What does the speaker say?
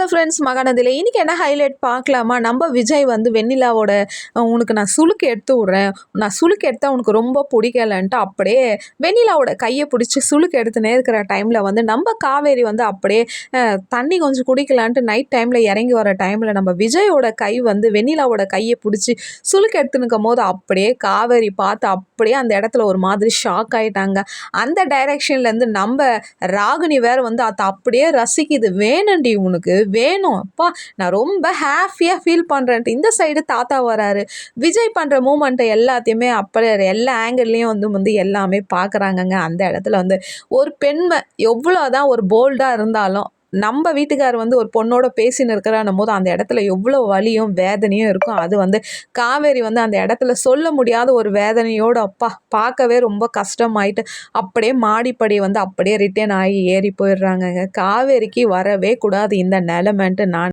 Hello friends மகானதில் இன்றைக்கி என்ன highlight பார்க்கலாமா? நம்ம விஜய் வந்து வெண்ணிலாவோட உனக்கு நான் சுளுக்கு எடுத்து விட்றேன். நான் சுளுக்கு எடுத்தால் உனக்கு ரொம்ப பிடிக்கலன்ட்டு அப்படியே வெண்ணிலாவோட கையை பிடிச்சி சுளுக்கு எடுத்துனே இருக்கிற டைமில் வந்து நம்ம காவேரி வந்து அப்படியே தண்ணி கொஞ்சம் குடிக்கலான்ட்டு நைட் டைமில் இறங்கி வர டைமில் நம்ம விஜயோட கை வந்து வெண்ணிலாவோட கையை பிடிச்சி சுளுக்கு எடுத்துனுக்கும் போது அப்படியே காவேரி பார்த்து அப்படியே அந்த இடத்துல ஒரு மாதிரி ஷாக் ஆகிட்டாங்க அந்த டைரெக்ஷன்லேருந்து நம்ம ராகினி வேற வந்து அதை அப்படியே ரசிக்குது. வேணண்டி உனக்கு வேணும் அப்பா நான் ரொம்ப ஹாப்பியாக ஃபீல் பண்ணுறேன்ட்டு இந்த சைடு தாத்தா வராரு. விஜய் பண்ணுற மூமெண்ட்டை எல்லாத்தையுமே அப்படியே எல்லா ஆங்கிள்லேயும் வந்து வந்து எல்லாமே பார்க்குறாங்கங்க அந்த இடத்துல வந்து ஒரு பெண்மை எவ்வளோ தான் ஒரு போல்டாக இருந்தாலும் நம்ம வீட்டுக்கார் வந்து ஒரு பொண்ணோட பேசின்னு இருக்கிறான் போது அந்த இடத்துல எவ்வளோ வலியும் வேதனையும் இருக்கும். அது வந்து காவேரி வந்து அந்த இடத்துல சொல்ல முடியாத ஒரு வேதனையோடு அப்பா பார்க்கவே ரொம்ப கஷ்டமாயிட்டு அப்படியே மாடிப்படி வந்து அப்படியே ரிட்டர்ன் ஆகி ஏறி போயிடுறாங்கங்க. காவேரிக்கு வரவே கூடாது இந்த நிலமன்ட்டு நான்